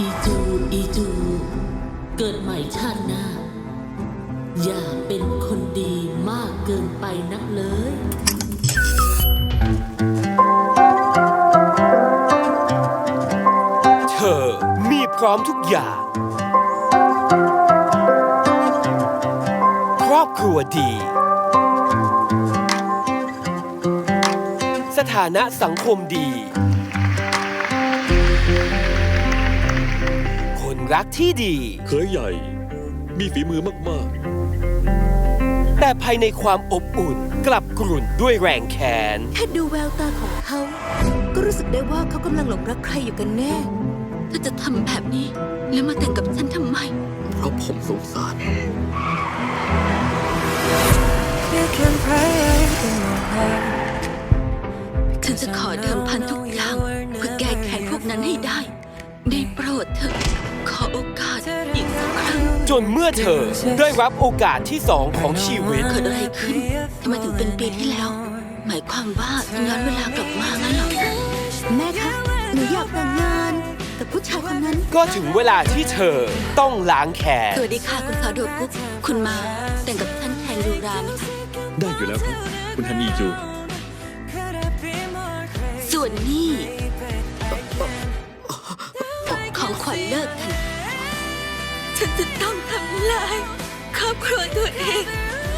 อีจูอีจู เกิดใหม่ชาติหน้า อย่าเป็นคนดีมากเกินไปนักเลยเธอมีพร้อมทุกอย่าง ครอบครัวดี สถานะสังคมดีคน รักที่ดี เคยใหญ่ มีฝีมือมากแต่ภายในความอบอุ่นกลับกรุ่นด้วยแรงแค้น แค่ดูแววตาของเขา ก็รู้สึกได้ว่าเขากำลังหลงรักใครอยู่กันแน่เธอจะทำแบบนี้ แล้วมาแต่งกับฉันทำไมๆเพราะผมสงสาร ฉันจะขอเดิมพันทุกอย่าง เพื่อแก้แค้นพวกนั้นให้ได้ ได้โปรดเถอะ จนเมื่อเธอได้รับโอกาสที่สองของชีวิต เกิดอะไรขึ้นทำไมถึงเป็นปีที่แล้ว หมายความว่าฉันย้อนเวลากลับมางั้นเหรอแม่คะหนูอยากแต่งงานกับผู้ชายคนนั้น ก็ถึงเวลาที่เธอต้องล้างแค้นสวัสดีค่ะคุณคาโดกุ๊กคุณมาแต่งกับฉันแทนยูราไหมคะได้อยู่แล้วครับ คุณฮันอีจู ส่วนนี่ของขวัญเลิกกัน ฉันจะต้องทำลายครอบครัวตัวเอง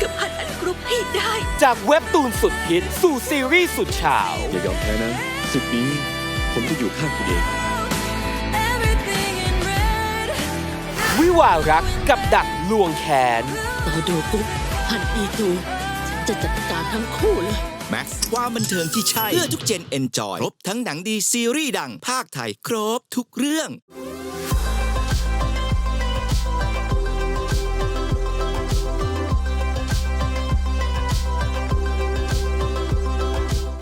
กับพันอันกรุ๊ปให้ได้ จากเว็บตูนสุดฮิตสู่ซีรีส์สุดเฉาอย่ายอมแพ้นะศึกนี้ ผมจะอยู่ข้างคุณเองวิวารักกับดักลวงแขนต่อโดกุ๊กหันอีจูฉันจะจัดการทั้งคู่เลย แม็กซ์ความบันเทิงที่ใช่ เพื่อทุกเจนเอนจอย ครบทั้งหนังดีซีรีส์ดังภาคไทย ครบทุกเรื่อง